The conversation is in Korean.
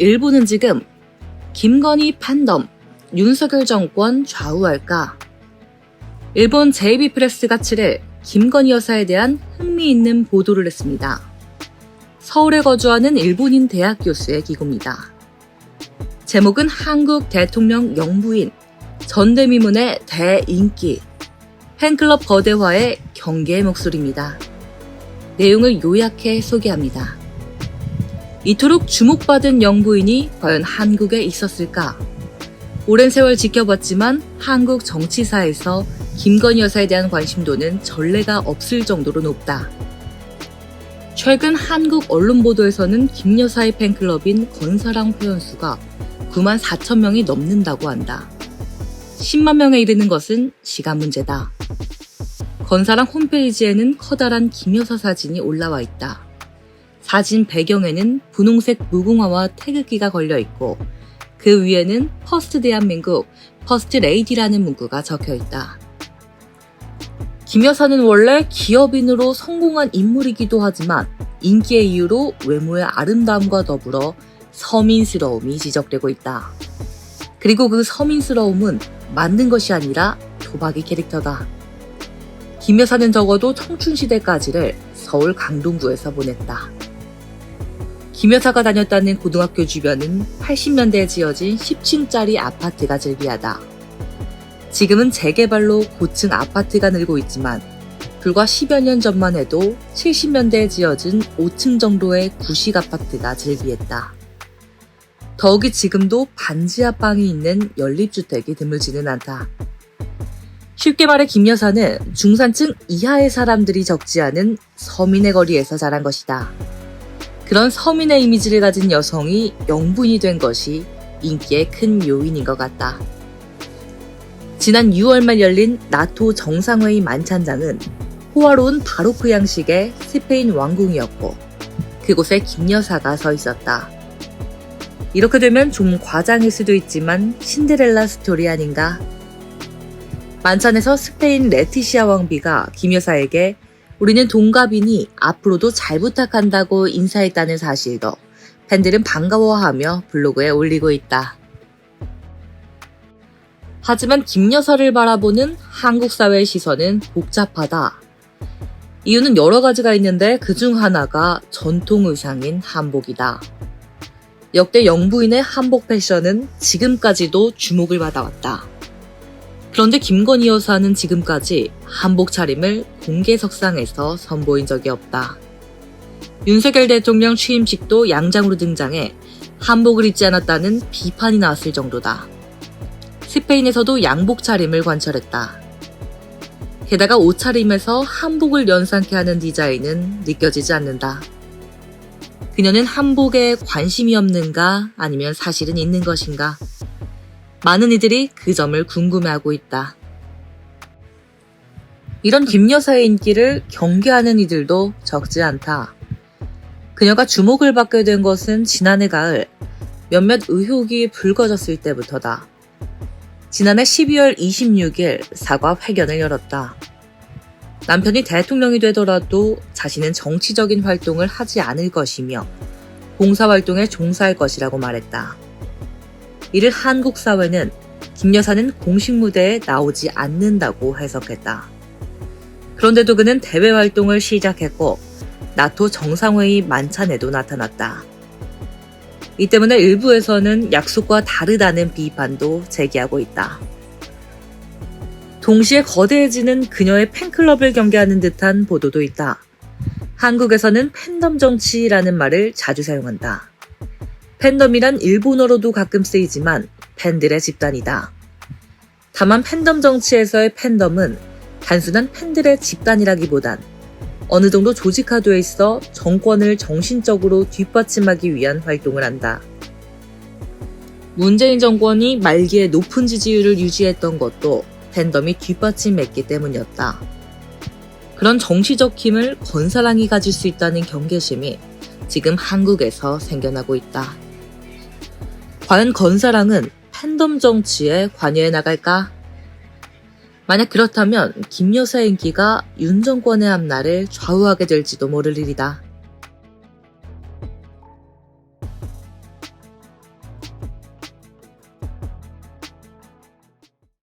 일본은 지금 김건희 팬덤, 윤석열 정권 좌우할까? 일본 JB 프레스가 7일 김건희 여사에 대한 흥미있는 보도를 했습니다. 서울에 거주하는 일본인 대학 교수의 기고입니다. 제목은 한국 대통령 영부인 전대미문의 대인기 팬클럽 거대화의 경계의 목소리입니다. 내용을 요약해 소개합니다. 이토록 주목받은 영부인이 과연 한국에 있었을까? 오랜 세월 지켜봤지만 한국 정치사에서 김건희 여사에 대한 관심도는 전례가 없을 정도로 높다. 최근 한국 언론 보도에서는 김 여사의 팬클럽인 건사랑 회원수가 9만 4천 명이 넘는다고 한다. 10만 명에 이르는 것은 시간 문제다. 건사랑 홈페이지에는 커다란 김 여사 사진이 올라와 있다. 사진 배경에는 분홍색 무궁화와 태극기가 걸려 있고 그 위에는 퍼스트 대한민국, 퍼스트 레이디라는 문구가 적혀 있다. 김 여사는 원래 기업인으로 성공한 인물이기도 하지만 인기의 이유로 외모의 아름다움과 더불어 서민스러움이 지적되고 있다. 그리고 그 서민스러움은 만든 것이 아니라 도박의 캐릭터다. 김 여사는 적어도 청춘시대까지를 서울 강동구에서 보냈다. 김 여사가 다녔다는 고등학교 주변은 80년대에 지어진 10층짜리 아파트가 즐비하다. 지금은 재개발로 고층 아파트가 늘고 있지만 불과 10여 년 전만 해도 70년대에 지어진 5층 정도의 구식 아파트가 즐비했다. 더욱이 지금도 반지하 방이 있는 연립주택이 드물지는 않다. 쉽게 말해 김 여사는 중산층 이하의 사람들이 적지 않은 서민의 거리에서 자란 것이다. 그런 서민의 이미지를 가진 여성이 영분이 된 것이 인기의 큰 요인인 것 같다. 지난 6월 말 열린 나토 정상회의 만찬장은 호화로운 바로크 양식의 스페인 왕궁이었고 그곳에 김 여사가 서 있었다. 이렇게 되면 좀 과장일 수도 있지만 신데렐라 스토리 아닌가? 만찬에서 스페인 레티시아 왕비가 김 여사에게 우리는 동갑이니 앞으로도 잘 부탁한다고 인사했다는 사실도 팬들은 반가워하며 블로그에 올리고 있다. 하지만 김 여사를 바라보는 한국 사회의 시선은 복잡하다. 이유는 여러 가지가 있는데 그 중 하나가 전통 의상인 한복이다. 역대 영부인의 한복 패션은 지금까지도 주목을 받아왔다. 그런데 김건희 여사는 지금까지 한복 차림을 공개석상에서 선보인 적이 없다. 윤석열 대통령 취임식도 양장으로 등장해 한복을 입지 않았다는 비판이 나왔을 정도다. 스페인에서도 양복 차림을 관철했다. 게다가 옷 차림에서 한복을 연상케 하는 디자인은 느껴지지 않는다. 그녀는 한복에 관심이 없는가 아니면 사실은 있는 것인가? 많은 이들이 그 점을 궁금해하고 있다. 이런 김 여사의 인기를 경계하는 이들도 적지 않다. 그녀가 주목을 받게 된 것은 지난해 가을 몇몇 의혹이 불거졌을 때부터다. 지난해 12월 26일 사과 회견을 열었다. 남편이 대통령이 되더라도 자신은 정치적인 활동을 하지 않을 것이며 봉사활동에 종사할 것이라고 말했다. 이를 한국 사회는 김 여사는 공식 무대에 나오지 않는다고 해석했다. 그런데도 그는 대외 활동을 시작했고 나토 정상회의 만찬에도 나타났다. 이 때문에 일부에서는 약속과 다르다는 비판도 제기하고 있다. 동시에 거대해지는 그녀의 팬클럽을 경계하는 듯한 보도도 있다. 한국에서는 팬덤 정치라는 말을 자주 사용한다. 팬덤이란 일본어로도 가끔 쓰이지만 팬들의 집단이다. 다만 팬덤 정치에서의 팬덤은 단순한 팬들의 집단이라기보단 어느 정도 조직화되어 있어 정권을 정신적으로 뒷받침하기 위한 활동을 한다. 문재인 정권이 말기에 높은 지지율을 유지했던 것도 팬덤이 뒷받침했기 때문이었다. 그런 정치적 힘을 건사랑이 가질 수 있다는 경계심이 지금 한국에서 생겨나고 있다. 과연 건사랑은 팬덤 정치에 관여해 나갈까? 만약 그렇다면 김 여사의 인기가 윤 정권의 앞날을 좌우하게 될지도 모를 일이다.